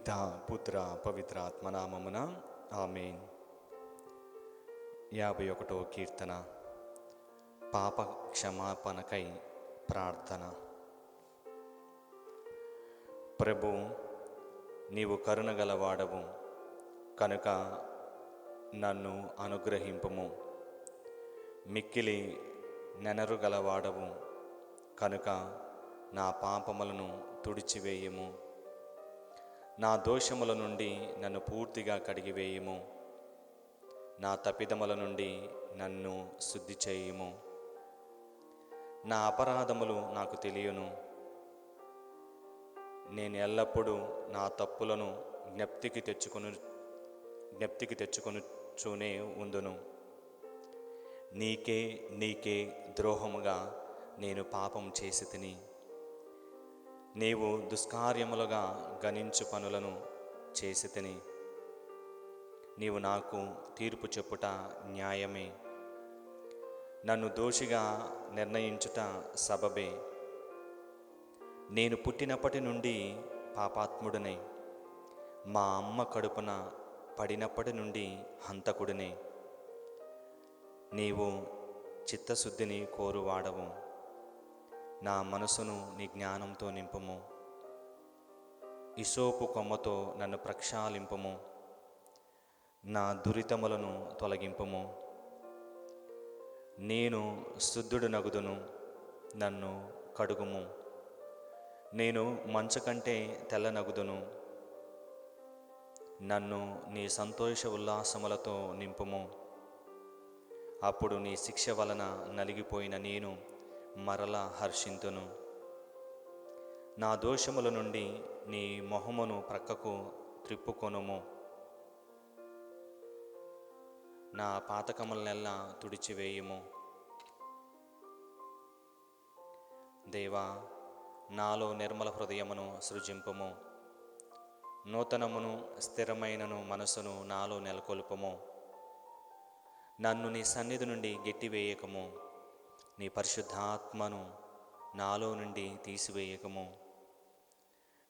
పిత పుత్ర పవిత్ర ఆత్మనామమున ఆమెన్. యాభై ఒకటో కీర్తన పాప క్షమాపణకై ప్రార్థన. ప్రభు నీవు కరుణగలవాడవు కనుక నన్ను అనుగ్రహింపుము. మిక్కిలి నెనరుగలవాడవు కనుక నా పాపములను తుడిచివేయము. నా దోషముల నుండి నన్ను పూర్తిగా కడిగివేయము. నా తప్పిదముల నుండి నన్ను శుద్ధి చేయుము. నా అపరాధములు నాకు తెలియను. నేను ఎల్లప్పుడూ నా తప్పులను జ్ఞప్తికి తెచ్చుకొను జ్ఞప్తికి తెచ్చుకొనుచూనే ఉందును. నీకే నీకే ద్రోహముగా నేను పాపం చేసి తిని నీవు దుష్కార్యములుగా గణించు పనులను చేసి తిని నీవు నాకు తీర్పు చెప్పుట న్యాయమే. నన్ను దోషిగా నిర్ణయించుట సబబే. నేను పుట్టినప్పటి నుండి పాపాత్ముడినే. మా అమ్మ కడుపున పడినప్పటి నుండి హంతకుడినే. నీవు చిత్తశుద్ధిని కోరువాడవు. నా మనసును నీ జ్ఞానంతో నింపుము. ఇసోపు కొమ్మతో నన్ను ప్రక్షాళింపుము. నా దురితములను తొలగింపుము. నేను శుద్ధుడు నగుదును నన్ను కడుగుము. నేను మంచు కంటే తెల్లనగుదును నన్ను నీ సంతోష ఉల్లాసములతో నింపుము. అప్పుడు నీ శిక్ష వలన నలిగిపోయిన నేను మరలా హర్షింతును. నా దోషముల నుండి నీ మొహమును ప్రక్కకు త్రిప్పుకొనుము. నా పాతకములనెల్లా తుడిచివేయుము. దేవా నాలో నిర్మల హృదయమును సృజింపుము. నూతనమును స్థిరమైనను మనసును నాలో నెలకొల్పము. నన్ను నీ సన్నిధి నుండి గెట్టివేయకము. నీ పరిశుద్ధాత్మను నాలో నుండి తీసివేయకము.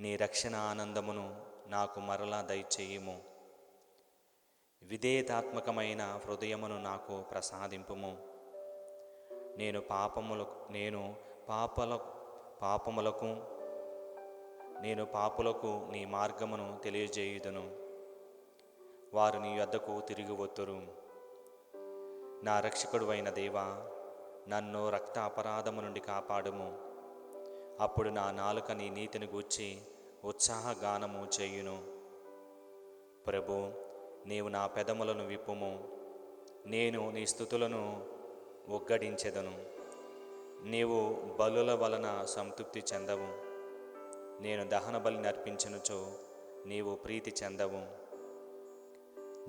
నీ రక్షణ ఆనందమును నాకు మరలా దయచేయము. విధేయతాత్మకమైన హృదయమును నాకు ప్రసాదింపుము. నేను పాపములకు నేను పాపల పాపములకు నేను పాపులకు నీ మార్గమును తెలియజేయుదును. వారు నీ వద్దకు తిరిగి వత్తురు. నా రక్షకుడు అయిన దేవా నన్ను రక్త అపరాధము నుండి కాపాడుము. అప్పుడు నా నాలుక నీ నీతిని గూర్చి ఉత్సాహగానము చేయును. ప్రభు నీవు నా పెదములను విప్పుము. నేను నీ స్థుతులను ఒగ్గడించెదను నీవు బలుల వలన సంతృప్తి చెందవు. నేను దహన బలి నర్పించినచో నీవు ప్రీతి చెందవు.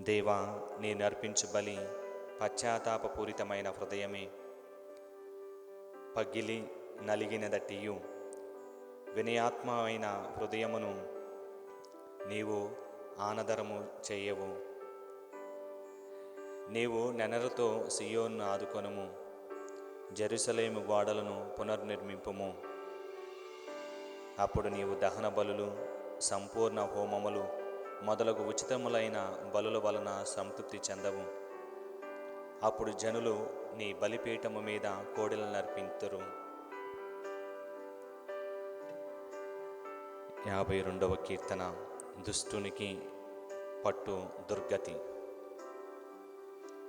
దేవా నేను నర్పించు బలి పశ్చాత్తాపపూరితమైన హృదయమే. పగిలి నలిగినదటియు. వినయాత్మైన హృదయమును నీవు ఆనదరము చేయవు. నీవు నెనరుతో సియోన్ను ఆదుకొనుము. జెరూసలేము గోడలను పునర్నిర్మింపుము. అప్పుడు నీవు దహన బలులు సంపూర్ణ హోమములు మొదలగు ఉచితములైన బలుల వలన సంతృప్తి చెందవు. అప్పుడు జనులు నీ బలిపీఠము మీద కోడెలను నర్పింతురు యాభై రెండవ కీర్తన దుష్టునికి పట్టు దుర్గతి.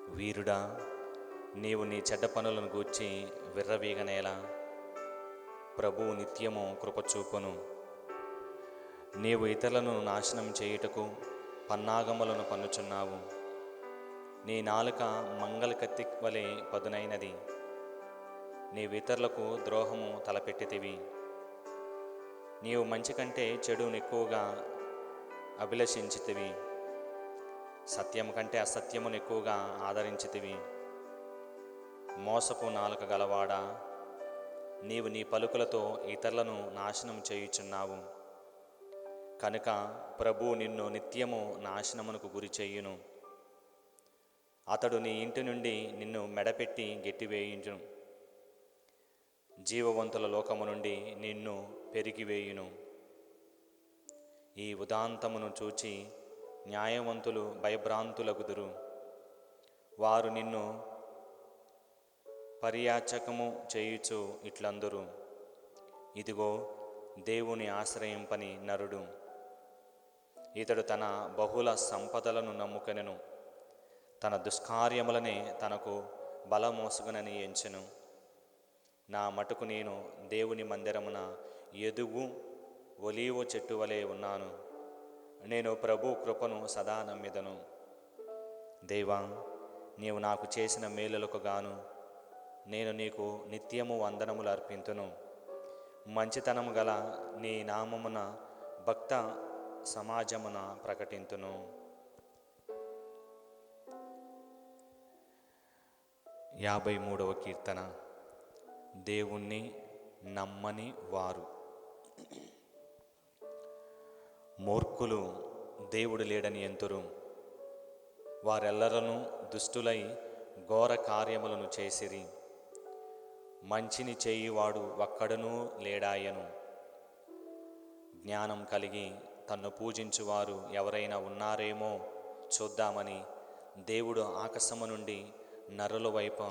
వీరుడా నీవు నీ చెడ్డ పనులను గూర్చి విర్రవీగనేలా ప్రభువు నిత్యము కృపచూపును నీవు ఇతరులను నాశనం చేయుటకు పన్నాగములను పన్నుచున్నావు. నీ నాలుక మంగళ కత్తి వలె పదునైనది. నీవు ఇతరులకు ద్రోహము తలపెట్టితివి. నీవు మంచి కంటే చెడును ఎక్కువగా అభిలషించితివి. సత్యం కంటే అసత్యమును ఎక్కువగా ఆదరించితివి. మోసపు నాలుక గలవాడా నీవు నీ పలుకులతో ఇతరులను నాశనం చేయుచున్నావు. కనుక ప్రభు నిన్ను నిత్యము నాశనమునకు గురి చేయును. అతడు నీ ఇంటి నుండి నిన్ను మెడపెట్టి గెట్టివేయించును జీవవంతుల లోకము నుండి నిన్ను పెరిగివేయును ఈ ఉదాంతమును చూచి న్యాయవంతులు భయభ్రాంతులగుదురు వారు నిన్ను పర్యాచకము చేయుచు ఇట్లందరూ. ఇదిగో దేవుని ఆశ్రయింపని నరుడు. ఇతడు తన బహుళ సంపదలను నమ్ముకనెను. తన దుష్కార్యములనే తనకు బలమోసుగునని ఎంచెను. నా మటుకు నేను దేవుని మందిరమున ఎదుగు ఒలీవ చెట్టు వలె ఉన్నాను. నేను ప్రభు కృపను సదా నమ్మిదను. దేవా నీవు నాకు చేసిన మేలులకు గాను నేను నీకు నిత్యము వందనములు అర్పింతును. మంచితనము గల నీ నామమున భక్త సమాజమున ప్రకటింతును. యాభై మూడవ కీర్తన. దేవుణ్ణి నమ్మని వారు. మూర్ఖులు దేవుడు లేడని ఎంతురు? వారెల్లరను దుష్టులై ఘోర కార్యములను చేసిరి. మంచిని చేయువాడు ఒక్కడనూ లేడాయను. జ్ఞానం కలిగి తన్ను పూజించువారు ఎవరైనా ఉన్నారేమో చూద్దామని దేవుడు ఆకాశము నుండి నరుల వైపు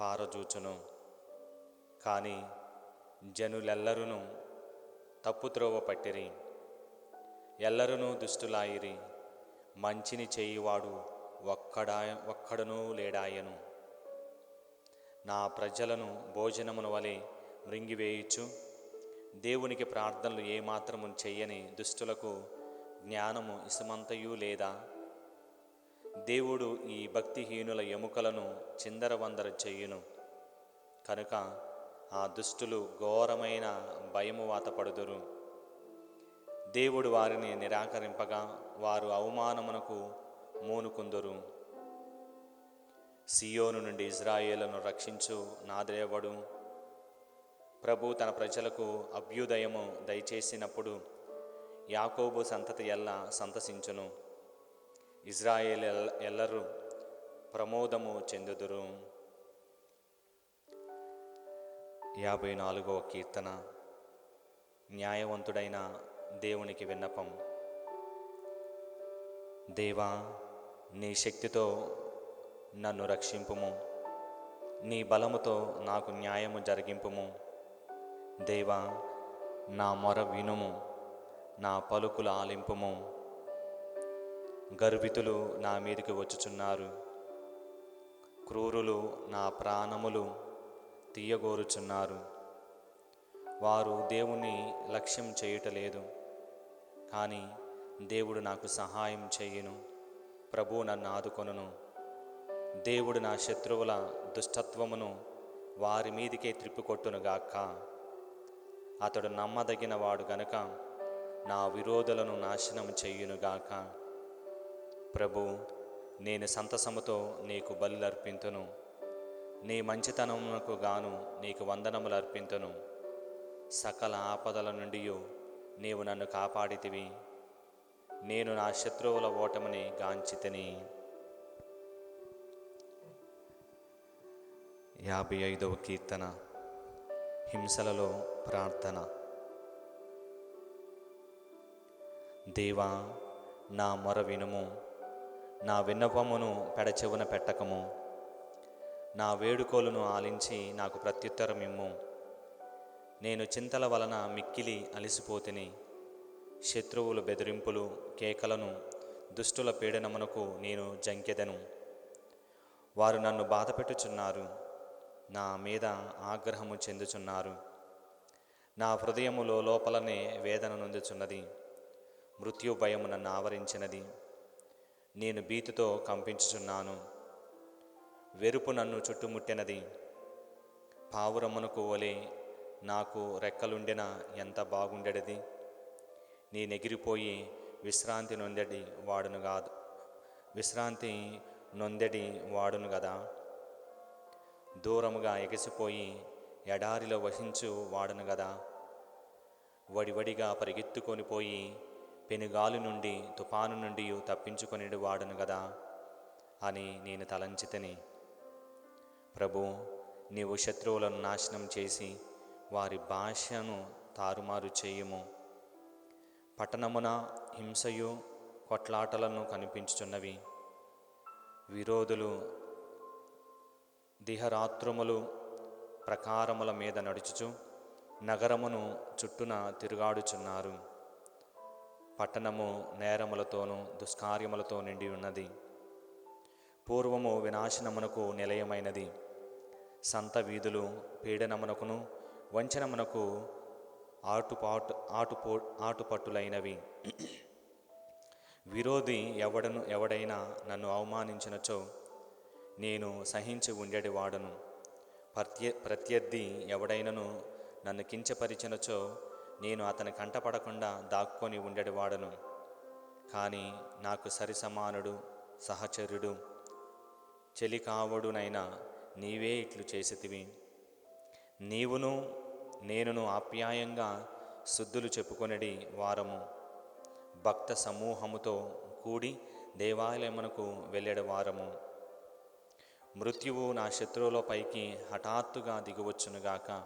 పారజూచును. కానీ జనులెల్లరును తప్పుత్రోవ పట్టిరి. ఎల్లరునూ దుష్టులాయిరి. మంచిని చేయువాడు ఒక్కడా ఒక్కడనూ లేడాయను. నా ప్రజలను భోజనమును వలె మృంగివేయుచు. దేవునికి ప్రార్థనలు ఏమాత్రము చెయ్యని దుష్టులకు జ్ఞానము ఇసుమంతయు లేదా? దేవుడు ఈ భక్తిహీనుల ఎముకలను చిందరవందర చెయ్యును కనుక ఆ దుష్టులు ఘోరమైన భయము వాతపడుదురు దేవుడు వారిని నిరాకరింపగా వారు అవమానమునకు మూనుకుందురు. సియోను నుండి ఇజ్రాయేలను రక్షించు నాదేవడు ప్రభు తన ప్రజలకు అభ్యుదయము దయచేసినప్పుడు యాకోబు సంతతి ఎల్లా సంతసించును. ఇజ్రాయేల్ ఎల్ల- ఎల్లరూ ప్రమోదము చెందుదురు. యాభై నాలుగవ కీర్తన. న్యాయవంతుడైన దేవునికి విన్నపం. దేవా నీ శక్తితో నన్ను రక్షింపుము. నీ బలముతో నాకు న్యాయము జరిగింపుము. దేవా నా మొర వినుము. నా పలుకుల ఆలింపుము. గర్వితులు నా మీదకి వచ్చుచున్నారు. క్రూరులు నా ప్రాణములు తీయగోరుచున్నారు. వారు దేవుని లక్ష్యం చేయటలేదు కానీ దేవుడు నాకు సహాయం చేయును ప్రభు నన్ను ఆదుకొనును. దేవుడు నా శత్రువుల దుష్టత్వమును వారి మీదికే త్రిప్పికొట్టునుగాక. అతడు నమ్మదగిన వాడు గనుక నా విరోధులను నాశనం చెయ్యునుగాక ప్రభు నేను సంతసముతో నీకు బలులర్పింతును. నీ మంచితనమునకు గాను నీకు వందనములు అర్పింతును సకల ఆపదల నుండి నీవు నన్ను కాపాడితివి. నేను నా శత్రువుల ఓటమిని గాంచితిని. యాభై ఐదవ కీర్తన హింసలలో ప్రార్థన. దేవా నా మొర వినుము. నా విన్నపమును పెడచెవున పెట్టకము. నా వేడుకోలును ఆలించి నాకు ప్రత్యుత్తరం ఇమ్ము. నేను చింతల వలన మిక్కిలి అలిసిపోతిని. శత్రువుల బెదిరింపులు కేకలను దుష్టుల పీడనమునకు నేను జంకెదను. వారు నన్ను బాధపెట్టుచున్నారు. నా మీద ఆగ్రహము చెందుచున్నారు. నా హృదయములో లోపలనే వేదన నొందుచున్నది. మృత్యు భయము నన్ను ఆవరించినది నేను భీతితో కంపించుచున్నాను. వెరుపు నన్ను చుట్టుముట్టినది. పావురమ్మనుకు వలె నాకు రెక్కలుండిన ఎంత బాగుండెడిది? నేనెగిరిపోయి విశ్రాంతి నొందడి వాడును కాదు విశ్రాంతి నొందడి వాడును కదా దూరముగా ఎగసిపోయి ఎడారిలో వహించు వాడును గదా? వడివడిగా పరిగెత్తుకొని పోయి పెనుగాలి నుండి తుఫాను నుండి తప్పించుకొని వాడును గదా అని నేను తలంచితని. ప్రభు నీవు శత్రువులను నాశనం చేసి వారి భాషను తారుమారు చేయుము. పట్టణమున హింసయు కొట్లాటలను కనిపించుచున్నవి. విరోధులు దిహరాత్రములు ప్రకారముల మీద నడుచుచు నగరమును చుట్టున తిరుగాడుచున్నారు. పట్టణము నేరములతోనూ దుష్కార్యములతో నిండి ఉన్నది. పూర్వము వినాశనమునకు నిలయమైనది. సంత వీధులు పీడనమునకును వంచనమునకు ఆటుపాటు ఆటుపో ఆటుపట్టులైనవి. విరోధి ఎవడను ఎవడైనా నన్ను అవమానించినచో నేను సహించి ఉండేటివాడను ప్రత్య ప్రత్యర్థి ఎవడైనను నన్ను కించపరిచినచో నేను అతని కంటపడకుండా దాక్కొని ఉండేవాడను. కానీ నాకు సరిసమానుడు సహచరుడు చెలికావుడునైనా నీవే ఇట్లు చేసితివి. నీవును నేనును ఆప్యాయంగా శుద్ధులు చెప్పుకొనడి వారము. భక్త సమూహముతో కూడి దేవాలయమునకు వెళ్ళడి వారము. మృత్యువు నా శత్రువులపైకి హఠాత్తుగా దిగువచ్చునుగాక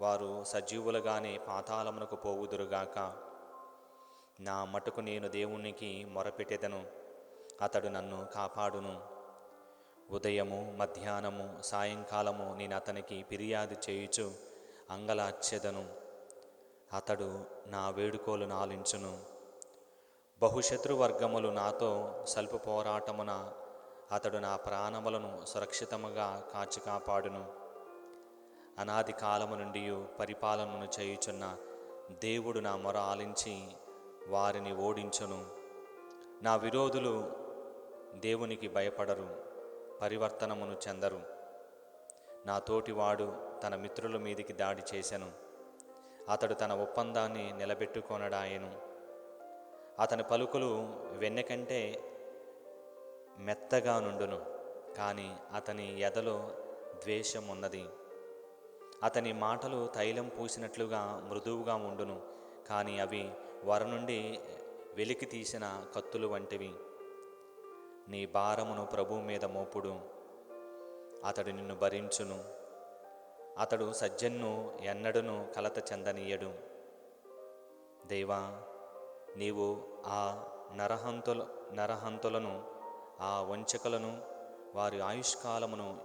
వారు సజీవులుగానే పాతాళమునకు పోవుదురుగాక. నా మటుకు నేను దేవునికి మొరపెట్టెదను అతడు నన్ను కాపాడును. ఉదయము మధ్యాహ్నము సాయంకాలము నేను అతనికి ఫిర్యాదు చేయుచు అంగలార్చెదను. అతడు నా వేడుకోలు నాలించును. బహుశత్రువర్గములు నాతో సల్పు పోరాటమున అతడు నా ప్రాణములను సురక్షితముగా కాచి కాపాడును అనాది కాలము నుండి పరిపాలనను చేయుచున్న దేవుడు నా మొర ఆలించి వారిని ఓడించును. నా విరోధులు దేవునికి భయపడరు పరివర్తనమును చెందరు. నా తోటివాడు తన మిత్రుల మీదికి దాడి చేశాను అతడు తన ఒప్పందాన్ని నిలబెట్టుకొనడాయను. అతని పలుకులు వెన్నెకంటే మెత్తగా నుండును కానీ అతని ఎదలో ద్వేషం ఉన్నది అతని మాటలు తైలం పూసినట్లుగా మృదువుగా ఉండును కానీ అవి వర నుండి వెలికి తీసిన కత్తులు వంటివి. నీ భారమును ప్రభు మీద మోపుడు అతడు నిన్ను భరించును. అతడు సజ్జన్ను ఎన్నడును కలత చెందనీయడు. దేవా నీవు ఆ నరహంతుల నరహంతులను ఆ వంచకలను వారి ఆయుష్కాలమును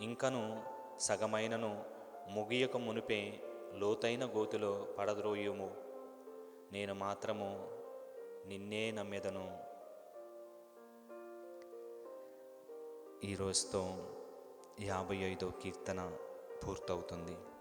ఇంకను సగమైనను ముగియక మునిపే లోతైన గోతిలో పడద్రోయుము. నేను మాత్రము నిన్నే నమ్మెదను. ఈ రోజుతో యాభై ఐదో కీర్తన పూర్తవుతుంది.